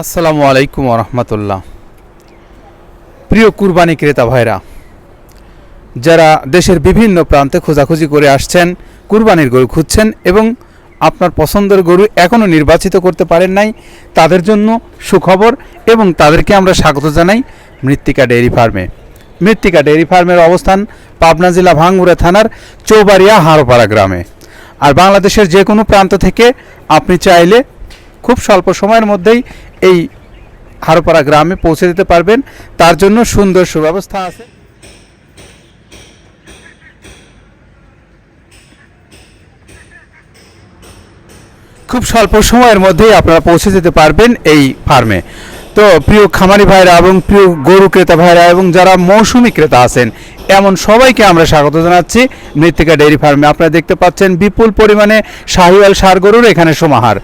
আসসালামু আলাইকুম রহমতুল্লাহ প্রিয় কুরবানি ক্রেতা ভাইরা, যারা দেশের বিভিন্ন প্রান্তে খোঁজাখুঁজি করে আসছেন, কুরবানির গরু খুঁজছেন এবং আপনার পছন্দের গরু এখনও নির্বাচিত করতে পারেন নাই, তাদের জন্য সুখবর এবং তাদেরকে আমরা স্বাগত জানাই মৃত্তিকা ডেয়ারি ফার্মে। মৃত্তিকা ডেয়ারি ফার্মের অবস্থান পাবনা জেলা ভাঙ্গুড়া থানার চৌবাড়িয়া হাড়পাড়া গ্রামে। আর বাংলাদেশের যে কোনো প্রান্ত থেকে আপনি চাইলে খুব স্বল্প সময়ের মধ্যেই এই হারোপাড়া গ্রামে পৌঁছে দিতে পারবেন। তার জন্য সুন্দর সুব্যবস্থা আছে। খুব স্বল্প সময়ের মধ্যেই আপনারা পৌঁছে যেতে পারবেন এই ফার্মে। তো প্রিয় খামারি ভাইরা এবং প্রিয় গরু ক্রেতা ভাইরা এবং যারা মৌসুমি ক্রেতা আছেন, এমন সবাইকে আমরা স্বাগত জানাচ্ছি মৃত্তিকা ডেয়ারি ফার্মে। আপনারা দেখতে পাচ্ছেন বিপুল পরিমাণে শাহিওয়াল সার গরুর এখানে সমাহার।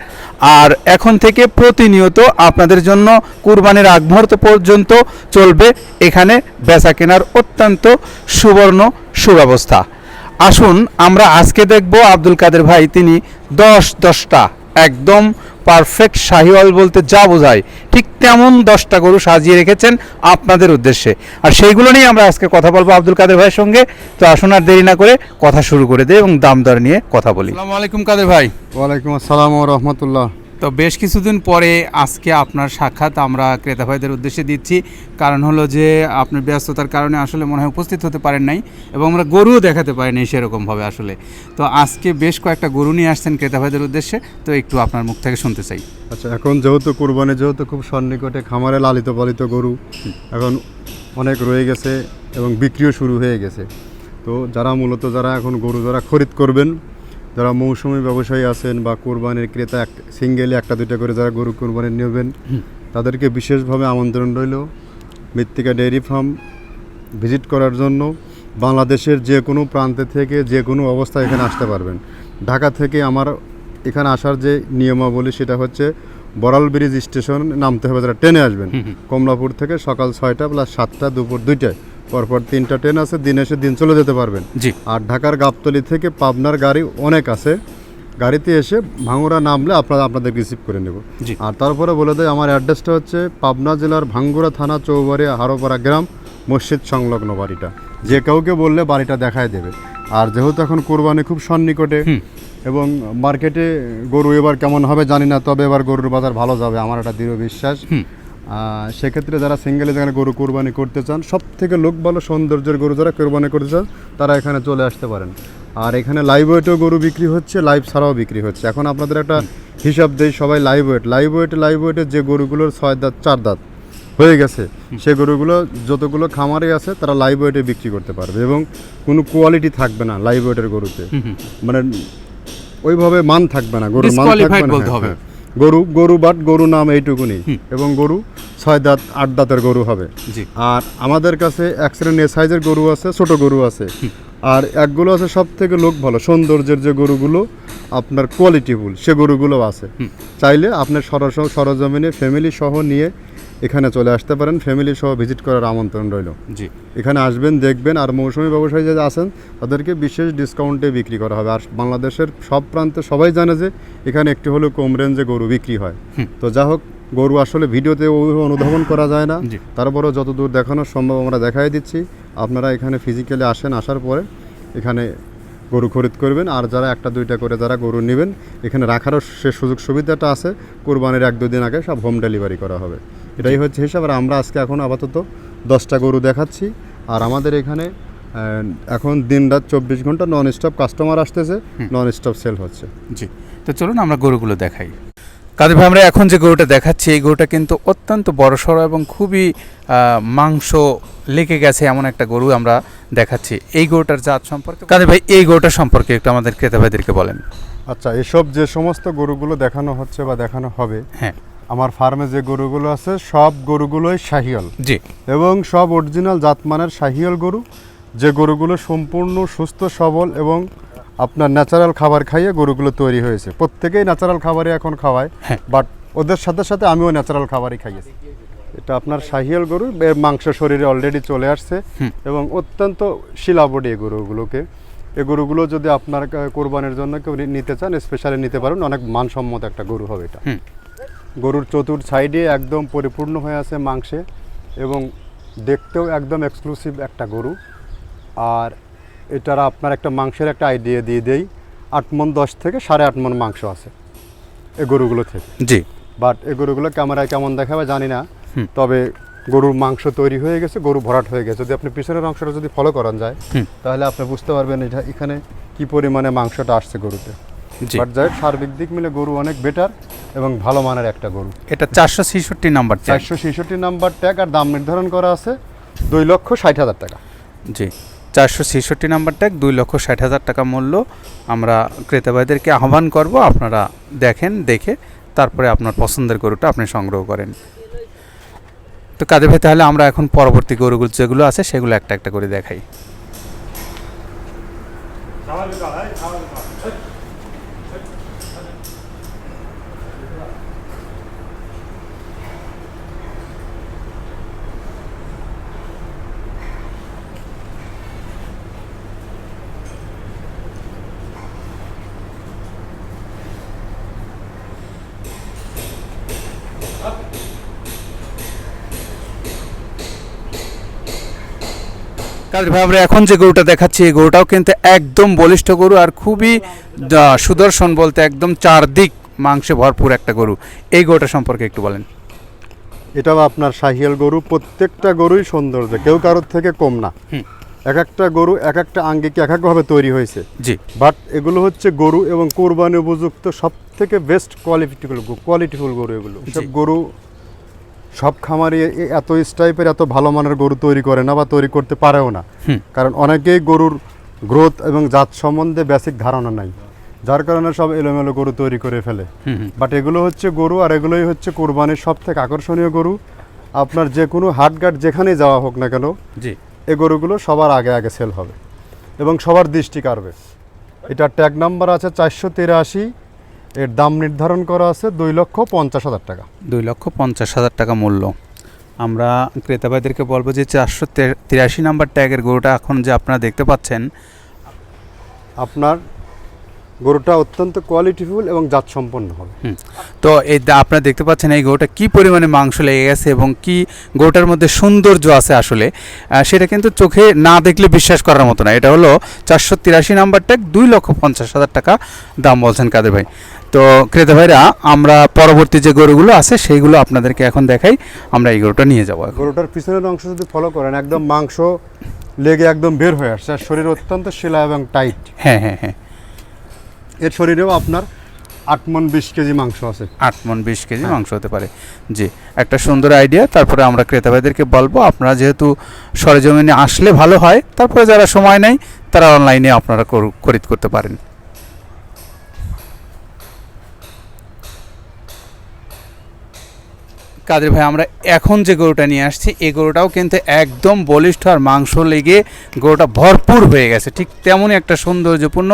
আর এখন থেকে প্রতিনিয়ত আপনাদের জন্য কুরবানির আগ মুহূর্ত পর্যন্ত চলবে এখানে বেচা কেনার অত্যন্ত সুবর্ণ সুব্যবস্থা। আসুন আমরা আজকে দেখব আব্দুল কাদের ভাই, তিনি দশ দশটা একদম পারফেক্ট শাহিওয়াল বলতে যা বোঝায় ঠিক তেমন দশটা গরু সাজিয়ে রেখেছেন আপনাদের উদ্দেশ্যে। আর সেইগুলো নিয়ে আমরা আজকে কথা বলব আব্দুল কাদের ভাইয়ের সঙ্গে। তো আসুন আর দেরি না করে কথা শুরু করে দেয় এবং দাম দর নিয়ে কথা বলি। আসসালামু আলাইকুম কাদের ভাই। ওয়ালাইকুম আসসালাম ও রহমতুল্লাহ। তো বেশ কিছুদিন পরে আজকে আপনার সাক্ষাৎ আমরা ক্রেতা ভাইদের উদ্দেশ্যে দিচ্ছি। কারণ হলো যে আপনার ব্যস্ততার কারণে আসলে মনে হয় উপস্থিত হতে পারেন নাই এবং আমরা গরুও দেখাতে পারিনি সেরকমভাবে আসলে। তো আজকে বেশ কয়েকটা গরু নিয়ে আসছেন ক্রেতা ভাইদের উদ্দেশ্যে। তো একটু আপনার মুখ থেকে শুনতে চাই। আচ্ছা এখন যেহেতু কুরবানি, যেহেতু খুব সন্নিকটে খামারে লালিত পালিত গরু, এখন অনেক রয়ে গেছে এবং বিক্রিও শুরু হয়ে গেছে। তো যারা মূলত যারা এখন গরু যারা খরিদ করবেন যারা মৌসুমি ব্যবসায়ী আছেন বা কোরবানির ক্রেতা এক সিঙ্গেলে একটা দুইটা করে যারা গরু কোরবানি নেবেন তাদেরকে বিশেষভাবে আমন্ত্রণ রইল। মৃত্তিকা ডেয়ারি ফার্ম ভিজিট করার জন্য বাংলাদেশের যে কোনো প্রান্তে থেকে যে কোনো অবস্থায় এখানে আসতে পারবেন। ঢাকা থেকে আমার এখানে আসার যে নিয়মাবলী সেটা হচ্ছে বড়াল ব্রিজ স্টেশন নামতে হবে। যারা ট্রেনে আসবেন কমলাপুর থেকে সকাল ছয়টা প্লাস সাতটা দুপুর দুইটায়। পরপর তিনটা ট্রেন আছে দিন এসে দিন চলে যেতে পারবেন। জি। আর ঢাকার গাবতলি থেকে পাবনার গাড়ি অনেক আছে। গাড়িতে এসে ভাঙ্গুরা নামলে আপনারা আপনাদের রিসিভ করে নেব। জি। আর তারপরে বলে দেয় আমার অ্যাড্রেসটা হচ্ছে পাবনা জেলার ভাঙ্গুরা থানা চৌবাড়ি হারোপাড়া গ্রাম মসজিদ সংলগ্ন বাড়িটা। যে কাউকে বললে বাড়িটা দেখায় দেবে। আর যেহেতু এখন কোরবানি খুব সন্নিকটে এবং মার্কেটে গরু এবার কেমন হবে জানি না তবে এবার গরুর বাজার ভালো যাবে আমার একটা দৃঢ় বিশ্বাস। সেক্ষেত্রে যারা সিঙ্গেলে যেখানে গরু কোরবানি করতে চান সব থেকে লোক ভালো সৌন্দর্যের গরু যারা কোরবানি করতে চান তারা এখানে চলে আসতে পারেন। আর এখানে লাইভ ওয়েটও গরু বিক্রি হচ্ছে লাইভ ছাড়াও বিক্রি হচ্ছে। এখন আপনাদের একটা হিসাব দেই সবাই live weight live weight live ওয়েটের যে গরুগুলোর ছয় দাঁত চার দাঁত হয়ে গেছে সে গরুগুলো যতগুলো খামারে আছে তারা লাইভ ওয়েটে বিক্রি করতে পারবে এবং কোনো কোয়ালিটি থাকবে না লাইভ ওয়েটের গরুতে মানে ওইভাবে মান থাকবে না গরুর মান থাকবে না। গরু গরু বাট গরু নাম এইটুকুনি। এবং গরু ছয় দাঁত আট দাঁতের গরু হবে। জি। আর আমাদের কাছে এক শ্রেণির সাইজের গরু আছে ছোট গরু আছে। আর একগুলো আছে সব থেকে লোক ভালো সৌন্দর্যের যে গরুগুলো আপনার কোয়ালিটিফুল সে গরুগুলো আছে। চাইলে আপনার সরস সরজমিনে ফ্যামিলি সহ নিয়ে এখানে চলে আসতে পারেন। ফ্যামিলি সহ ভিজিট করার আমন্ত্রণ রইল। জি। এখানে আসবেন দেখবেন আর মৌসুমি ব্যবসায়ী যারা আছেন তাদেরকে বিশেষ ডিসকাউন্টে বিক্রি করা হবে। আর বাংলাদেশের সব প্রান্তে সবাই জানে যে এখানে একটি হলেও কম রেঞ্জে গরু বিক্রি হয়। তো যা হোক গরু আসলে ভিডিওতে অনুধাবন করা যায় না। তারপরেও যতদূর দেখানো সম্ভব আমরা দেখাই দিচ্ছি। আপনারা এখানে ফিজিক্যালি আসেন আসার পরে এখানে গরু খরিদ করবেন। আর যারা একটা দুইটা করে যারা গরু নেবেন এখানে রাখারও সে সুযোগ সুবিধাটা আছে। কোরবানির এক দুদিন আগে সব হোম ডেলিভারি করা হবে। এটাই হচ্ছে হিসাব। আর আমরা আজকে এখন আপাতত দশটা গরু দেখাচ্ছি। আর আমাদের এখানে এখন দিন রাত চব্বিশ ঘণ্টা নন স্টপ কাস্টমার আসতেছে নন স্টপ সেল হচ্ছে। জি তো চলুন আমরা গরুগুলো দেখাই। কাদের ভাই আমরা এখন যে গরুটা দেখাচ্ছি এই গরুটা কিন্তু অত্যন্ত বড় সড়ো এবং খুবই মাংস লেগে গেছে এমন একটা গরু আমরা দেখাচ্ছি। এই গরুটার জাত সম্পর্কে কাদের ভাই এই গরুটা সম্পর্কে একটু আমাদের ক্রেতা ভাইদেরকে বলেন। আচ্ছা এসব যে সমস্ত গরুগুলো দেখানো হচ্ছে বা দেখানো হবে হ্যাঁ। আমার ফার্মে যে গরুগুলো আছে সব গরুগুলোই শাহিয়াল জি। এবং সব অরিজিনাল জাতমানের শাহিয়াল গরু। যে গরুগুলো সম্পূর্ণ সুস্থ সবল এবং আপনার ন্যাচারাল খাবার খাইয়ে গরুগুলো তৈরি হয়েছে। প্রত্যেকেই ন্যাচারাল খাবারই এখন খাওয়ায় হ্যাঁ। বাট ওদের সাথে সাথে আমিও ন্যাচারাল খাবারই খাইয়েছি। এটা আপনার শাহিয়াল গরু এর মাংস শরীরে অলরেডি চলে আসছে এবং অত্যন্ত শিলাবডি এই গরুগুলোকে। এই গরুগুলো যদি আপনার কোরবানির জন্য কেউ নিতে চান স্পেশালি নিতে পারেন অনেক মানসম্মত একটা গরু হবে এটা। গরুর চতুর সাইডে একদম পরিপূর্ণ হয়ে আছে মাংসে এবং দেখতেও একদম এক্সক্লুসিভ একটা গরু। আর এটার আপনার একটা মাংসের একটা আইডিয়া দিয়ে দেই আট মন দশ থেকে সাড়ে আট মন মাংস আছে এই গরুগুলো থেকে। জি। বাট এই গরুগুলো ক্যামেরায় কেমন দেখাবে জানি না তবে গরুর মাংস তৈরি হয়ে গেছে গরু ভরাট হয়ে গেছে। যদি আপনি পিছনের অংশটা যদি ফলো করান যায় তাহলে আপনি বুঝতে পারবেন এটা এখানে কি পরিমাণে মাংসটা আসছে গরুতে। বাট যাই সার্বিক দিক মিলে গরু অনেক বেটার এবং ভালো মানের একটা গরু। এটা চারশো ছেষট্টি নাম্বার চারশো ছেষট্টি নাম্বার ট্যাগ আর দাম নির্ধারণ করা আছে দুই লক্ষ ষাট হাজার টাকা। জি চারশো ছেষট্টি নাম্বার ট্যাগ দুই লক্ষ ষাট হাজার টাকা মূল্য। আমরা ক্রেতা ভাইদেরকে আহ্বান করব আপনারা দেখেন দেখে তারপরে আপনার পছন্দের গরুটা আপনি সংগ্রহ করেন। তো কাদের ভাই তাহলে আমরা এখন পরবর্তী গরুগুলো যেগুলো আছে সেগুলো একটা একটা করে দেখাই। কাদের ভাই আমরা এখন যে গরুটা দেখাচ্ছি এই গরুটাও কিন্তু একদম বলিষ্ঠ গরু আর খুবই সুদর্শন বলতে একদম চারদিক মাংসে ভরপুর একটা গরু। এই গরুটা সম্পর্কে একটু বলেন। এটাও আপনার শাহিয়াল গরু প্রত্যেকটা গরুই সৌন্দর্য কেউ কারোর থেকে কম না। এক একটা গরু এক একটা আঙ্গিকে এক একভাবে তৈরি হয়েছে? জি। বাট এগুলো হচ্ছে গরু এবং কোরবানি উপযুক্ত সব থেকে বেস্ট কোয়ালিটিফুল কোয়ালিটিফুল গরু এগুলো। সব গরু সব খামারি এ- এত টাইপের এত ভালো মানের গরু তৈরি করে না বা তৈরি করতে পারেও না। কারণ অনেকেই গরুর গ্রোথ এবং জাত সম্বন্ধে বেসিক ধারণা নাই। যার কারণে সব এলোমেলো গরু তৈরি করে ফেলে। বাট এগুলো হচ্ছে গরু আর এগুলোই হচ্ছে কোরবানির সব থেকে আকর্ষণীয় গরু। আপনার যে কোনো হাটঘাট যেখানেই যাওয়া হোক না কেন জি। এই গরুগুলো সবার আগে আগে সেল হবে এবং সবার দৃষ্টি কাড়বে। এটা ট্যাগ নাম্বার আছে চারশো তিরাশি এর দাম নির্ধারণ করা আছে দুই লক্ষ পঞ্চাশ হাজার টাকা। দুই লক্ষ পঞ্চাশ হাজার টাকা মূল্য। আমরা ক্রেতা ভাইদেরকে বলব যে চারশো তিরাশি নাম্বার ট্যাগের গরুটা এখন যে আপনারা দেখতে পাচ্ছেন আপনার গরুটা অত্যন্ত কোয়ালিটিফুল এবং জাতসম্পন্ন হবে। তো এই আপনারা দেখতে পাচ্ছেন এই গরুটা কি পরিমাণে মাংস লেগে গেছে এবং কি গরুটার মধ্যে সৌন্দর্য আছে আসলে সেটা কিন্তু চোখে না দেখলে বিশ্বাস করার মতো না। এটা হলো চারশো তিরাশি নাম্বার ট্যাগ দুই লক্ষ পঞ্চাশ হাজার টাকা দাম বলছেন কাদের ভাই। তো ক্রেতা ভাইরা আমরা পরবর্তী যে গরুগুলো আছে সেইগুলো আপনাদেরকে এখন দেখাই। আমরা এই গরুটা নিয়ে যাব গরুটার পিছনের অংশ যদি ফলো করেন একদম মাংস লেগে একদম বের হয়ে আসছে আর শরীর অত্যন্ত শিলা এবং টাইট হ্যাঁ হ্যাঁ হ্যাঁ। এর শরীরেও আপনার আট মন বিশ কেজি মাংস আছে। আট মন বিশ কেজি হ্যাঁ। মাংস হতে পারে। জি একটা সুন্দর আইডিয়া তারপরে আমরা ক্রেতা ভাইদেরকে বলব আপনারা যেহেতু সরেজমিনে আসলে ভালো হয় তারপরে যারা সময় নেই তারা অনলাইনে আপনারা খরিদ করতে পারেন। কাদের ভাই আমরা এখন যে গরুটা নিয়ে আসছি এই গরুটাও কিন্তু একদম বলিষ্ঠ আর মাংস লেগে গরুটা ভরপুর হয়ে গেছে। ঠিক তেমনই একটা সৌন্দর্যপূর্ণ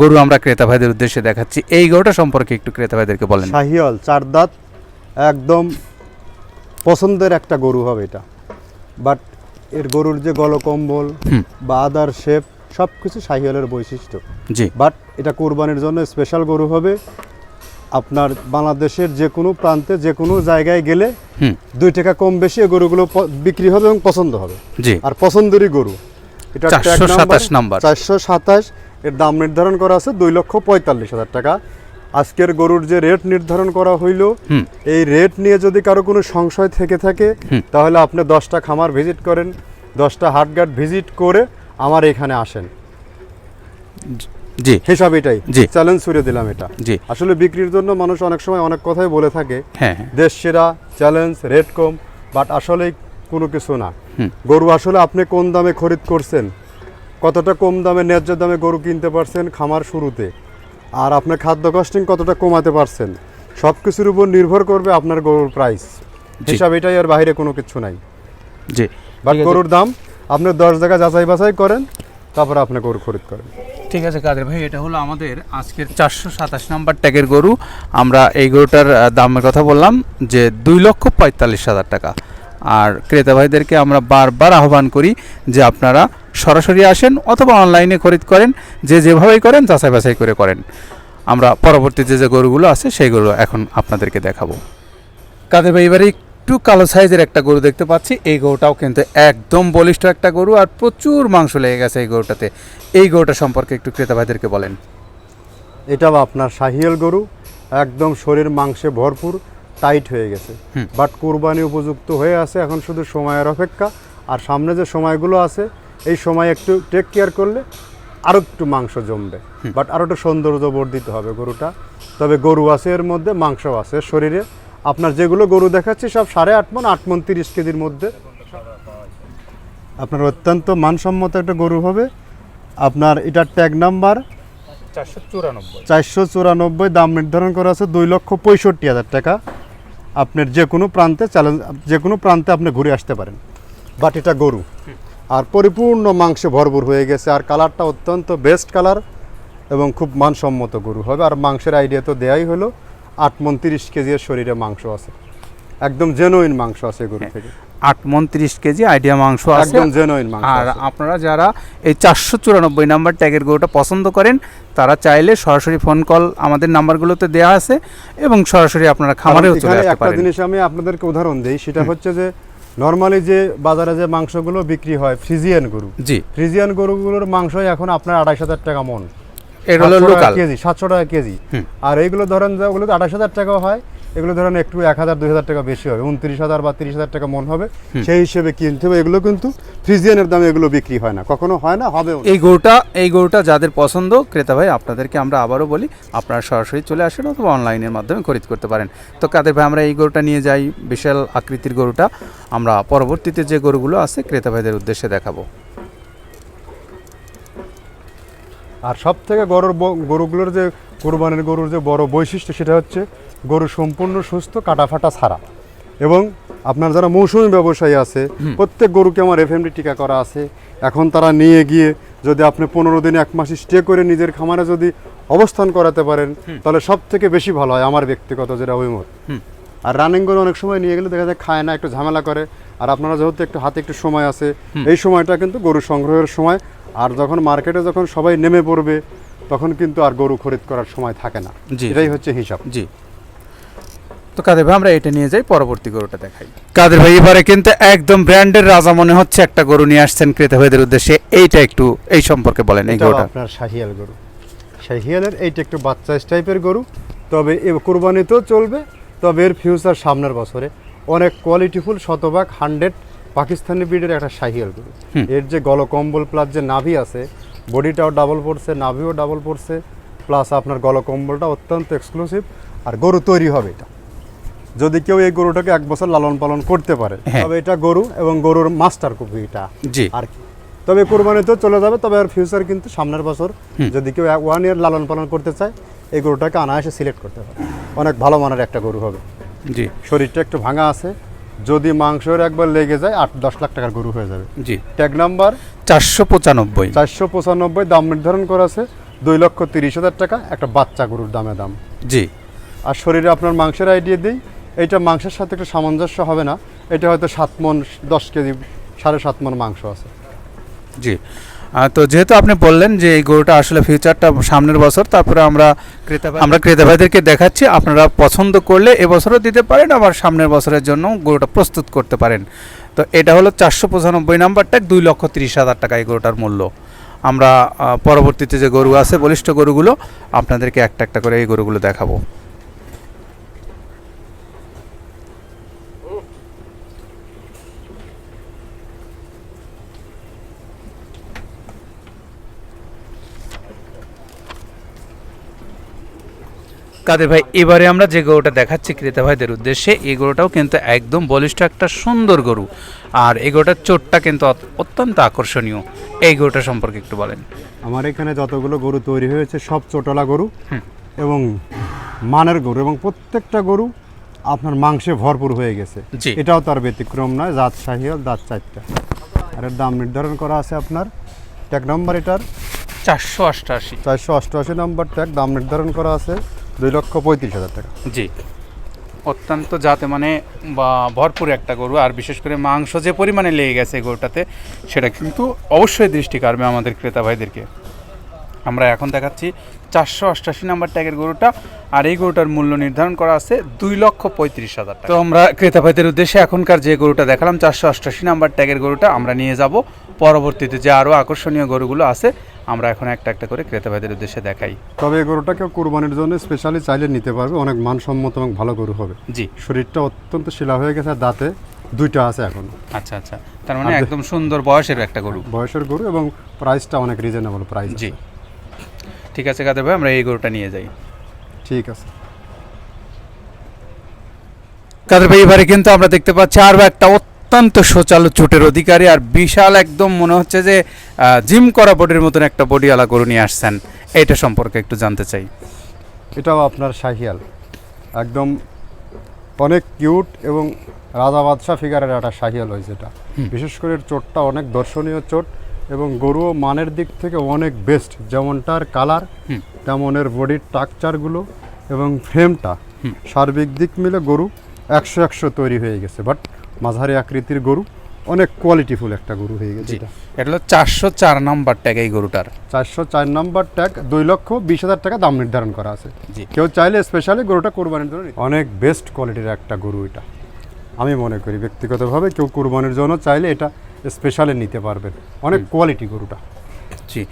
গরু আমরা ক্রেতা ভাইদের উদ্দেশ্যে দেখাচ্ছি। এই গরুটা সম্পর্কে একটু ক্রেতা ভাইদেরকে বলেন। শাহিয়াল চার দাঁত একদম পছন্দের একটা গরু হবে এটা। বাট এর গরুর যে গলকম্বল বা আদার শেপ সব কিছু শাহিয়ালের বৈশিষ্ট্য। জি। বাট এটা কোরবানির জন্য স্পেশাল গরু হবে। আপনার বাংলাদেশের যে কোনো প্রান্তে যে কোনো জায়গায় গেলে দুই টাকা কম বেশি গরুগুলো বিক্রি হবে এবং পছন্দ হবে। জি। আর পছন্দেরই গরু। এটা 427 নাম্বার। চারশো সাতাশ। এর দাম নির্ধারণ করা আছে দুই লক্ষ পঁয়তাল্লিশ হাজার টাকা। আজকের গরুর যে রেট নির্ধারণ করা হইল এই রেট নিয়ে যদি কারও কোনো সংশয় থেকে থাকে তাহলে আপনি দশটা খামার ভিজিট করেন দশটা হাটঘাট ভিজিট করে আমার এখানে আসেন। জি। হিসাব এটাই। জি। চ্যালেঞ্জ ছুড়ে দিলাম এটা। জি। আসলে বিক্রির জন্য মানুষ অনেক সময় অনেক কথাই বলে থাকে। হ্যাঁ হ্যাঁ। দেশ সেরা চ্যালেঞ্জ রেট কম বাট আসলে কোনো কিছু না। গরু আসলে আপনি কোন দামে খরিদ করছেন? কতটা কম দামে ন্যায্য দামে গরু কিনতে পারছেন খামার শুরুতে? আর আপনার খাদ্য কস্টিং কতটা কমাতে পারছেন? সব কিছুর উপর নির্ভর করবে আপনার গরুর প্রাইস। হিসাব এটাই আর বাইরে কোনো কিছু নাই। জি। বাট গরুর দাম আপনি দশ জায়গা যাচাই বাছাই করেন তারপরে আপনি গরু খরিদ করেন। ঠিক আছে, কাদের ভাই, এটা হলো আমাদের আজকের চারশো সাতাশ নাম্বার ট্যাগের গরু। আমরা এই গরুটার দামের কথা বললাম যে দুই লক্ষ পঁয়তাল্লিশ হাজার টাকা। আর ক্রেতা ভাইদেরকে আমরা বারবার আহ্বান করি যে আপনারা সরাসরি আসেন অথবা অনলাইনে খরিদ করেন, যে যেভাবেই করেন, যাচাই বাছাই করে করেন। আমরা পরবর্তীতে যে গরুগুলো আছে সেইগুলো এখন আপনাদেরকে দেখাবো। কাদের ভাই, এবারে একটু কালো সাইজের একটা গরু দেখতে পাচ্ছি। এই গরুটাও কিন্তু একদম বলিষ্ঠ একটা গরু আর প্রচুর মাংস লেগে গেছে এই গরুটাতে। এই গরুটা সম্পর্কে একটু ক্রেতা ভাইদেরকে বলেন। এটাও আপনার শাহিয়াল গরু একদম শরীর মাংসে ভরপুর টাইট হয়ে গেছে। বাট কুরবানি উপযুক্ত হয়ে আছে এখন শুধু সময়ের অপেক্ষা। আর সামনে যে সময়গুলো আছে এই সময় একটু টেক কেয়ার করলে আরও একটু মাংস জমবে। বাট আরও একটু সৌন্দর্য বর্ধিত হবে গরুটা। তবে গরু আছে এর মধ্যে মাংস আছে শরীরে। আপনার যেগুলো গরু দেখাচ্ছি সব সাড়ে আট মন আট মন তিরিশ কেজির মধ্যে। আপনার অত্যন্ত মানসম্মত একটা গরু হবে। আপনার এটার ট্যাগ নাম্বার চারশো চুরানব্বই। চারশো চুরানব্বই দাম নির্ধারণ করা আছে দুই লক্ষ পঁয়ষট্টি হাজার টাকা। আপনার যে কোনো প্রান্তে চ্যালেঞ্জ যে কোনো প্রান্তে আপনি ঘুরে আসতে পারেন। বাট এটা গরু। আর পরিপূর্ণ মাংসে ভরপুর হয়ে গেছে। আর কালারটা অত্যন্ত বেস্ট কালার এবং খুব মানসম্মত গরু হবে। আর মাংসের আইডিয়া তো দেয়াই হলো। আট মন তিরিশ কেজির শরীরে মাংস আছে। একদম জেনুইন মাংস আছে গরু থেকে। আট মন তিরিশ কেজি আইডিয়া মাংস আছে। একদম জেনুইন মাংস আর আপনারা যারা এই চারশো চুরানব্বই নাম্বার ট্যাগের গরুটা পছন্দ করেন তারা চাইলে সরাসরি ফোন কল আমাদের নাম্বারগুলোতে দেওয়া আছে এবং সরাসরি আপনারা খামারেও চলে আসতে একটা জিনিস আমি আপনাদেরকে উদাহরণ দিই সেটা হচ্ছে যে নর্মালি যে বাজারে যে মাংসগুলো বিক্রি হয় ফ্রিজিয়ান গরু। জি। ফ্রিজিয়ান গরুগুলোর মাংস এখন আপনার আড়াইশ হাজার টাকা মন। এটা হলো লোকাল কেজি সাতশো টাকা কেজি। আর এইগুলো ধরেন যে ওগুলো আড়াইশ হাজার টাকা হয় এগুলো ধরেন একটু এক হাজার দুই হাজার টাকা বেশি হবে। উনত্রিশ হাজার বা তিরিশ হাজার টাকা মন হবে। সেই হিসেবে কিনতে হবে। এগুলো কিন্তু ফ্রিজিয়ানের দামে এগুলো বিক্রি হয় না। কখনো হয় না হবেও না। এই গরুটা এই গরুটা যাদের পছন্দ ক্রেতা ভাই আপনাদেরকে আমরা আবারও বলি আপনারা সরাসরি চলে আসেন অথবা অনলাইনের মাধ্যমে খরিদ করতে পারেন। তো কাদের ভাই আমরা এই গরুটা নিয়ে যাই বিশাল আকৃতির গরুটা। আমরা পরবর্তীতে যে গরুগুলো আছে ক্রেতা ভাইদের উদ্দেশ্যে দেখাবো। আর সব থেকে গরুর গরুগুলোর যে কোরবানির গরুর যে বড় বৈশিষ্ট্য সেটা হচ্ছে গরু সম্পূর্ণ সুস্থ কাটাফাটা ছাড়া। এবং আপনার যারা মৌসুমী ব্যবসায়ী আছে প্রত্যেক গরুকে আমার এফএমডি টিকা করা আছে। এখন তারা নিয়ে গিয়ে যদি আপনি পনেরো দিন এক মাস স্টে করে নিজের খামারে যদি অবস্থান করাতে পারেন তাহলে সব থেকে বেশি ভালো হয় আমার ব্যক্তিগত যেটা অভিমত। আর রানিং গরু অনেক সময় নিয়ে গেলে দেখা যায় খায় না একটু ঝামেলা করে। আর আপনারা যেহেতু একটু হাতে একটু সময় আছে এই সময়টা কিন্তু গরু সংগ্রহের সময় আর যখন মার্কেটে যখন সবাই নেমে পড়বে তখন কিন্তু আর গরু খরিদ করার সময় থাকে না। জি। এটাই হচ্ছে হিসাব। জি। তো কাদের ভাই আমরা এটা নিয়ে যাই পরবর্তী গরুটা দেখাই। কাদের ভাই এবারে কিন্তু একদম ব্র্যান্ডের রাজা মনে হচ্ছে একটা গরু নিয়ে আসছেন ক্রেতা ভাইদের উদ্দেশ্যে। এইটা একটু এই সম্পর্কে বলেন এই গরুটা। আপনার শাহিয়াল গরু। শাহিয়ালের এইটা একটু বাচ্চা টাইপের গরু। তবে এ কোরবানিতেও চলবে তবে এর ফিউচার সামনের বছরে। অনেক কোয়ালিটিফুল শতভাগ হান্ড্রেড পাকিস্তানি ব্রিডের একটা শাহিয়াল গরু। এর যে গলকম্বল প্লাস যে নাভি আছে বডিটাও ডাবল পড়ছে নাভিও ডাবল পড়ছে প্লাস আপনার গলকম্বলটা অত্যন্ত এক্সক্লুসিভ আর গরু তৈরি হবে এটা। যদি কেউ এই গরুটাকে এক বছর লালন পালন করতে পারে হ্যাঁ। তবে এটা গরু এবং গরুর মাস্টার কপি এটা জি। আর কি। তবে কোরবানিতেও চলে যাবে তবে আর ফিউচার কিন্তু সামনের বছর যদি কেউ ওয়ান ইয়ার লালন পালন করতে চায় এই গরুটাকে অনায়াসে সিলেক্ট করতে পারে অনেক ভালো মানের একটা গরু হবে। জি। শরীরটা একটু ভাঙা আছে যদি মাংসের একবার লেগে যায় আট দশ লাখ টাকার গরু হয়ে যাবে। জি। ট্যাগ নাম্বার চারশো পঁচানব্বই। চারশো পঁচানব্বই দাম নির্ধারণ করা আছে দুই লক্ষ তিরিশ হাজার টাকা একটা বাচ্চা গরুর দামে দাম। জি। আর শরীরে আপনার মাংসের আইডিয়া দিই এইটা মাংসের সাথে একটু সামঞ্জস্য হবে না এটা হয়তো সাত মন দশ কেজি সাড়ে সাত মন মাংস আছে। জি। তো যেহেতু আপনি বললেন যে এই গরুটা আসলে ফিউচারটা সামনের বছর তারপরে আমরা ক্রেতা আমরা ক্রেতা ভাইদেরকে দেখাচ্ছি আপনারা পছন্দ করলে এবছরও দিতে পারেন আবার সামনের বছরের জন্য গরুটা প্রস্তুত করতে পারেন। তো এটা হলো চারশো পঁচানব্বই নাম্বারটা দুই লক্ষ তিরিশ হাজার টাকা এই গরুটার মূল্য। আমরা পরবর্তীতে যে গরু আছে বলিষ্ঠ গরুগুলো আপনাদেরকে একটা একটা করে এই গরুগুলো দেখাবো। কাদের ভাই এবারে আমরা যে গরুটা দেখাচ্ছি ক্রেতা ভাইদের উদ্দেশ্যে এই গরুটাও কিন্তু একদম বলিষ্ঠ একটা সুন্দর গরু। আর এই গরুটার চোটটা কিন্তু অত্যন্ত আকর্ষণীয়। এই গরুটা সম্পর্কে একটু বলেন। আমার এখানে যতগুলো গরু তৈরি হয়েছে সব চোটলা গরু এবং মানের গরু এবং প্রত্যেকটা গরু আপনার মাংসে ভরপুর হয়ে গেছে। এটাও তার ব্যতিক্রম নয় জাত শাহিয়াল দাঁত চারটা। আর এর দাম নির্ধারণ করা আছে আপনার ট্যাগ নম্বর এটার। চারশো অষ্টআশি চারশো অষ্টআশি নম্বর ট্যাগ দাম নির্ধারণ করা আছে। দুই লক্ষ পঁয়ত্রিশ হাজার টাকা। জি। অত্যন্ত যাতে মানে বা ভরপুর একটা গরু, আর বিশেষ করে মাংস যে পরিমাণে লেগে গেছে গরুটাতে, সেটা কিন্তু অবশ্যই দৃষ্টি কাড়বে আমাদের ক্রেতা ভাইদেরকে আমরা এখন দেখাচ্ছি চারশো অষ্টাশি নাম্বার ট্যাগের গরুটা আর এই গরুটার মূল্য নির্ধারণ করা আছে দুই লক্ষ পঁয়ত্রিশ হাজার তো আমরা ক্রেতা ভাইদের উদ্দেশ্যে এখনকার যে গরুটা দেখালাম চারশো অষ্টাশি নাম্বার ট্যাগের গরুটা আমরা নিয়ে যাব। পরবর্তীতে যে আরও আকর্ষণীয় গরুগুলো আছে আমরা এখন একটা একটা করে ক্রেতা ভাইদের উদ্দেশ্যে দেখাই। তবে এই গরুটাকে কোরবানির জন্য স্পেশালি চাইলে নিতে পারবে অনেক মানসম্মত এবং ভালো গরু হবে। জি। শরীরটা অত্যন্ত শিলা হয়ে গেছে দাঁতে দুইটা আছে এখন। আচ্ছা আচ্ছা। তার মানে একদম সুন্দর বয়সের একটা গরু। বয়সের গরু এবং প্রাইসটা অনেক রিজনেবল প্রাইস জি। ঠিক আছে কাদের ভাই আমরা এই গরুটা নিয়ে যাই। ঠিক আছে। কাদের ভাই এবারে কিন্তু আমরা দেখতে পাচ্ছি আরও একটা অত্যন্ত সোচালো চোটের অধিকারী আর বিশাল একদম মনে হচ্ছে যে জিম করা বডির মতন একটা বডিওয়ালা গরু নিয়ে আসছেন। এইটা সম্পর্কে একটু জানতে চাই। এটাও আপনার শাহিয়াল। একদম অনেক কিউট এবং রাজা বাদশাহ ফিগারের একটা শাহিয়াল হয়েছে এটা। বিশেষ করে চোটটা অনেক দর্শনীয় চোট। এবং গরুও মানের দিক থেকে অনেক বেস্ট যেমনটার কালার তেমন এর বডির টাকচারগুলো এবং ফ্রেমটা সার্বিক দিক মিলে গরু একশো একশো তৈরি হয়ে গেছে। বাট মাঝারি আকৃতির গরু অনেক কোয়ালিটিফুল একটা গরু হয়ে গেছে এটা। হলো চারশো চার নাম্বার ট্যাগ এই গরুটার। চারশো চার নম্বর ট্যাগ দুই লক্ষ বিশ হাজার টাকা দাম নির্ধারণ করা আছে। কেউ চাইলে স্পেশালি গরুটা কোরবানির জন্য অনেক বেস্ট কোয়ালিটির একটা গরু এটা। আমি মনে করি ব্যক্তিগতভাবে কেউ কোরবানির জন্য চাইলে এটা স্পেশালি নিতে পারবেন। অনেক কোয়ালিটি গরুটা। জি।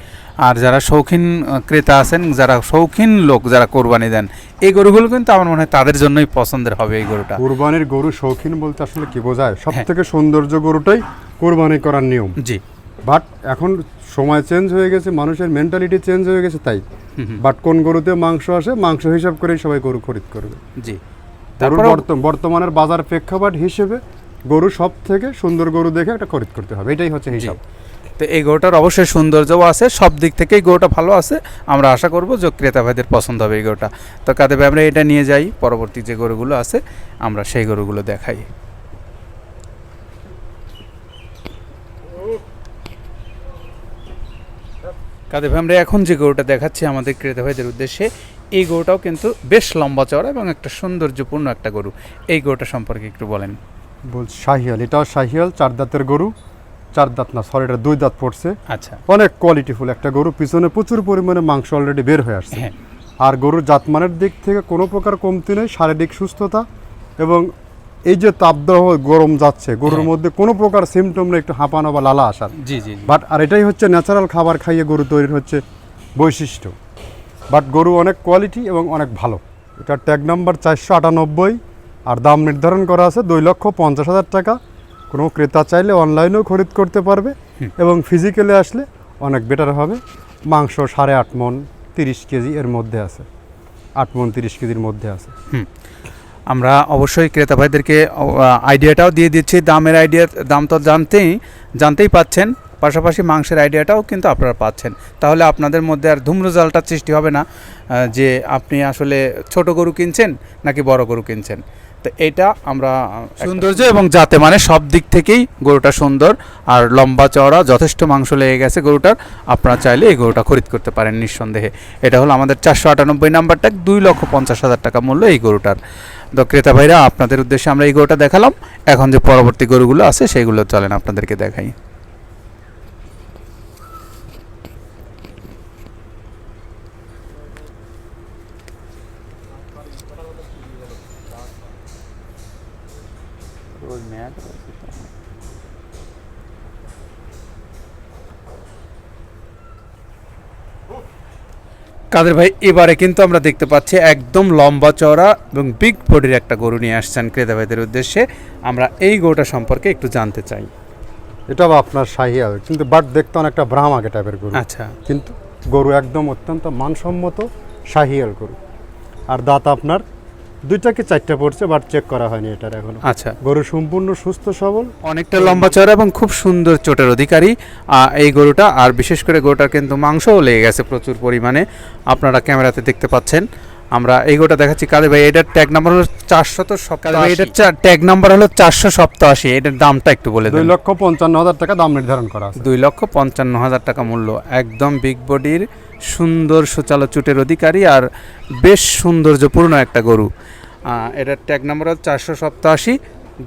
আর যারা শৌখিন ক্রেতা আছেন যারা শৌখিন লোক যারা কোরবানি দেন এই গরুগুলো কিন্তু আমার মনে হয় তাদের জন্যই পছন্দের হবে এই গরুটা। কোরবানির গরু শৌখিন বলতে আসলে কি বোঝায়? সব হ্যাঁ। থেকে সৌন্দর্য গরুটাই কোরবানি করার নিয়ম। জি। বাট এখন সময় চেঞ্জ হয়ে গেছে মানুষের মেন্টালিটি চেঞ্জ হয়ে গেছে তাই। বাট কোন গরুতে মাংস আসে মাংস হিসাব করেই সবাই গরু খরিদ করবে। জি। তারপরে বর্তমানের বাজার প্রেক্ষাপট হিসেবে গরু সব থেকে সুন্দর গরু দেখে একটা খরিদ করতে হবে এটাই হচ্ছে হিসাব। তো এই গরুটার অবশ্যই সৌন্দর্যও আছে সব দিক থেকেই গরুটা ভালো আছে। আমরা আশা করব যে ক্রেতা ভাইদের পছন্দ হবে এই গরুটা। তো কাদের ভাই আমরা এটা নিয়ে যাই পরবর্তী যে গরুগুলো আছে আমরা সেই গরুগুলো দেখাই। কাদের ভাই আমরা এখন যে গরুটা দেখাচ্ছি আমাদের ক্রেতা ভাইদের উদ্দেশ্যে এই গরুটাও কিন্তু বেশ লম্বা চওড়া এবং একটা সৌন্দর্যপূর্ণ একটা গরু। এই গরুটা সম্পর্কে একটু বলেন। বলছি শাহিয়াল এটাও শাহিয়াল চার দাঁতের গরু। চার দাঁত না সরি এটা দুই দাঁত পড়ছে। আচ্ছা। অনেক কোয়ালিটিফুল একটা গরু। পিছনে প্রচুর পরিমাণে মাংস অলরেডি বের হয়ে আসছে। হ্যাঁ। আর গরুর জাতমানের দিক থেকে কোনো প্রকার কমতি নেই শারীরিক সুস্থতা এবং এই যে তাপদাহ গরম যাচ্ছে গরুর হ্যাঁ। মধ্যে কোনো প্রকার সিমটম নেই একটু হাঁপানো বা লালা আসার। জি জি। বাট আর এটাই হচ্ছে ন্যাচারাল খাবার খাইয়ে গরু তৈরির হচ্ছে বৈশিষ্ট্য। বাট গরু অনেক কোয়ালিটি এবং অনেক ভালো। এটা ট্যাগ নাম্বার চারশো আটানব্বই। আর দাম নির্ধারণ করা আছে দুই লক্ষ পঞ্চাশ হাজার টাকা। কোনো ক্রেতা চাইলে অনলাইনেও খরিদ করতে পারবে এবং ফিজিক্যালি আসলে অনেক বেটার হবে। মাংস সাড়ে আট মন তিরিশ কেজি এর মধ্যে আছে। আট মন তিরিশ কেজির মধ্যে আছে। আমরা অবশ্যই ক্রেতা ভাইদেরকে আইডিয়াটাও দিয়ে দিচ্ছি। দামের আইডিয়া দাম তো জানতেই জানতেই পাচ্ছেন। পাশাপাশি মাংসের আইডিয়াটাও কিন্তু আপনারা পাচ্ছেন। তাহলে আপনাদের মধ্যে আর ধূম্রজালটার সৃষ্টি হবে না যে আপনি আসলে ছোট গরু কিনছেন নাকি বড় গরু কিনছেন। তো এটা আমরা সৌন্দর্য এবং যাতে মানে সব দিক থেকেই গরুটা সুন্দর। আর লম্বা চওড়া, যথেষ্ট মাংস লেগে গেছে গরুটার, আপনারা চাইলে এই গরুটা খরিদ করতে পারেন নিঃসন্দেহে। এটা হলো আমাদের চারশো আটানব্বই নাম্বারটা, দুই লক্ষ পঞ্চাশ হাজার টাকা মূল্য এই গরুটার। তো ক্রেতা ভাইরা, আপনাদের উদ্দেশ্যে আমরা এই গরুটা দেখালাম। এখন যে পরবর্তী গরুগুলো আছে, সেগুলো চলেন আপনাদেরকে দেখাই। কাদের ভাই এবারে কিন্তু আমরা দেখতে পাচ্ছি একদম লম্বা চওড়া এবং বিগ বডির একটা গরু নিয়ে আসছেন ক্রেতা ভাইদের উদ্দেশ্যে। আমরা এই গরুটা সম্পর্কে একটু জানতে চাই। এটাও আপনার শাহিয়াল কিন্তু বাট দেখতে অনেকটা ব্রাহ্মাকে টাইপের গরু। আচ্ছা। কিন্তু গরু একদম অত্যন্ত মানসম্মত শাহিয়াল গরু। আর দাঁত আপনার দুইটাকে চারটা পড়ছে বাট চেক করা হয়নি এটার এখনও। আচ্ছা। গরু সম্পূর্ণ সুস্থ সবল। অনেকটা লম্বা চওড়া এবং খুব সুন্দর চোটের অধিকারী। এই গরুটা আর বিশেষ করে গরুটার কিন্তু মাংসও লেগে গেছে প্রচুর পরিমাণে। আপনারা ক্যামেরাতে দেখতে পাচ্ছেন। আমরা এই গরুটা দেখাচ্ছি কাদের ভাই এটার ট্যাগ নাম্বার হলো চারশত সপ্তাহ এটার ট্যাগ নাম্বার হলো চারশো সপ্তাশি। এটার দামটা একটু বলে দুই লক্ষ পঞ্চান্ন হাজার টাকা দাম নির্ধারণ করা আছে। দুই লক্ষ পঞ্চান্ন হাজার টাকা মূল্য। একদম বিগ বডির সুন্দর সুচালো চুটের অধিকারী আর বেশ সৌন্দর্যপূর্ণ একটা গরু। এটার ট্যাগ নাম্বার হচ্ছে চারশো সপ্তাশি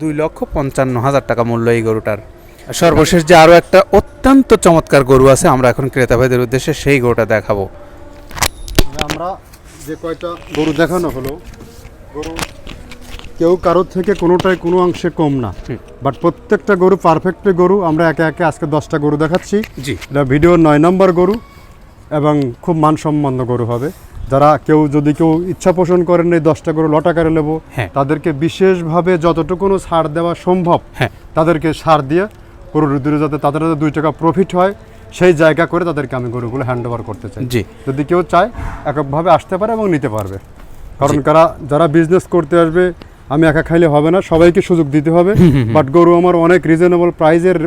দুই লক্ষ পঞ্চান্ন হাজার টাকা মূল্য এই গরুটার। সর্বশেষ যে আরও একটা অত্যন্ত চমৎকার গরু আছে আমরা এখন ক্রেতা ভাইদের উদ্দেশ্যে সেই গরুটা দেখাবো। আমরা যে কয়টা গরু দেখানো হলো গরু কেউ কারোর থেকে কোনোটাই কোনো অংশে কম না। বাট প্রত্যেকটা গরু পারফেক্ট গরু আমরা একে একে আজকে দশটা গরু দেখাচ্ছি। জি। এটা ভিডিওর নয় নম্বর গরু এবং খুব মানসম্পন্ন গরু হবে। যারা কেউ যদি কেউ ইচ্ছা পোষণ করেন এই দশটা গরু লটাকারে নেব হ্যাঁ। তাদেরকে বিশেষভাবে যতটুকুনো ছাড় দেওয়া সম্ভব হ্যাঁ। তাদেরকে সার দিয়ে গরুর দূরে যাতে তাদের যাতে দুই টাকা প্রফিট হয় সেই জায়গা করে তাদেরকে আমি গরুগুলো হ্যান্ড ওভার করতে চাই। জি। যদি কেউ চায় এককভাবে আসতে পারে এবং নিতে পারবে। কারণ কারা যারা বিজনেস করতে আসবে আমি একা খাইলে হবে না সবাইকে সুযোগ দিতে হবে। বাট গরু আমার অনেক রিজনেবল প্রাইজের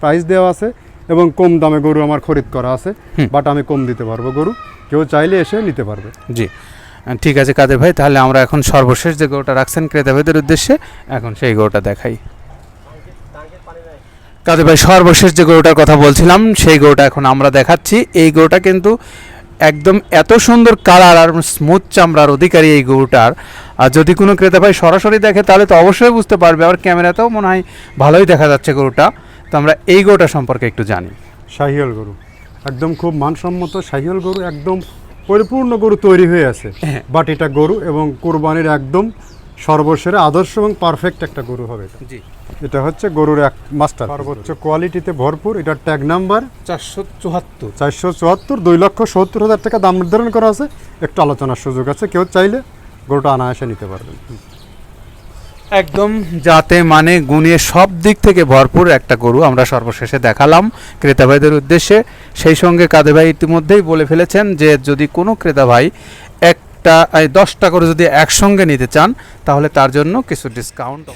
প্রাইস দেওয়া আছে এবং কম দামে গরু আমার খরিদ করা আছে। বাট আমি কম দিতে পারব গরু। কেউ চাইলে এসে নিতে পারবে। জি। ঠিক আছে কাদের ভাই তাহলে আমরা এখন সর্বশেষ যে গরুটা রাখছেন ক্রেতা ভাইদের উদ্দেশ্যে এখন সেই গরুটা দেখাই। কাদের ভাই সর্বশেষ যে গরুটার কথা বলছিলাম সেই গরুটা এখন আমরা দেখাচ্ছি। এই গরুটা কিন্তু একদম এত সুন্দর কালার আর স্মুথ চামড়ার অধিকারী এই গরুটার। আর যদি কোনো ক্রেতা ভাই সরাসরি দেখে তাহলে তো অবশ্যই বুঝতে পারবে। আর ক্যামেরাতেও মনে হয় ভালোই দেখা যাচ্ছে গরুটা। তো আমরা এই গরুটা সম্পর্কে একটু জানি। শাহিয়াল গরু। একদম খুব মানসম্মত শাহিয়াল গরু একদম পরিপূর্ণ গরু তৈরি হয়ে আছে। হ্যাঁ। বাট এটা গরু এবং কোরবানির একদম সর্বশেষ আদর্শ এবং পারফেক্ট একটা গরু হবে এটা। জি। এটা হচ্ছে গরুর এক মাস্টার সর্বোচ্চ কোয়ালিটিতে ভরপুর এটার ট্যাগ নাম্বার চারশো চুয়াত্তর। চারশো চুয়াত্তর দুই লক্ষ সত্তর হাজার টাকা দাম নির্ধারণ করা আছে। একটু আলোচনার সুযোগ আছে কেউ চাইলে গরুটা অনায়াসে নিতে পারবেন। একদম যাতে মানে গুণে সব দিক থেকে ভরপুর একটা গরু আমরা সর্বশেষে দেখালাম। ক্রেতা ভাইদের উদ্দেশ্যে সেই সঙ্গে কাদে ভাই ইতিমধ্যেই বলে ফেলেছেন যে যদি কোনো ক্রেতা ভাই একটা দশটা করে যদি একসঙ্গে নিতে চান, তাহলে তার জন্য কিছু ডিসকাউন্ট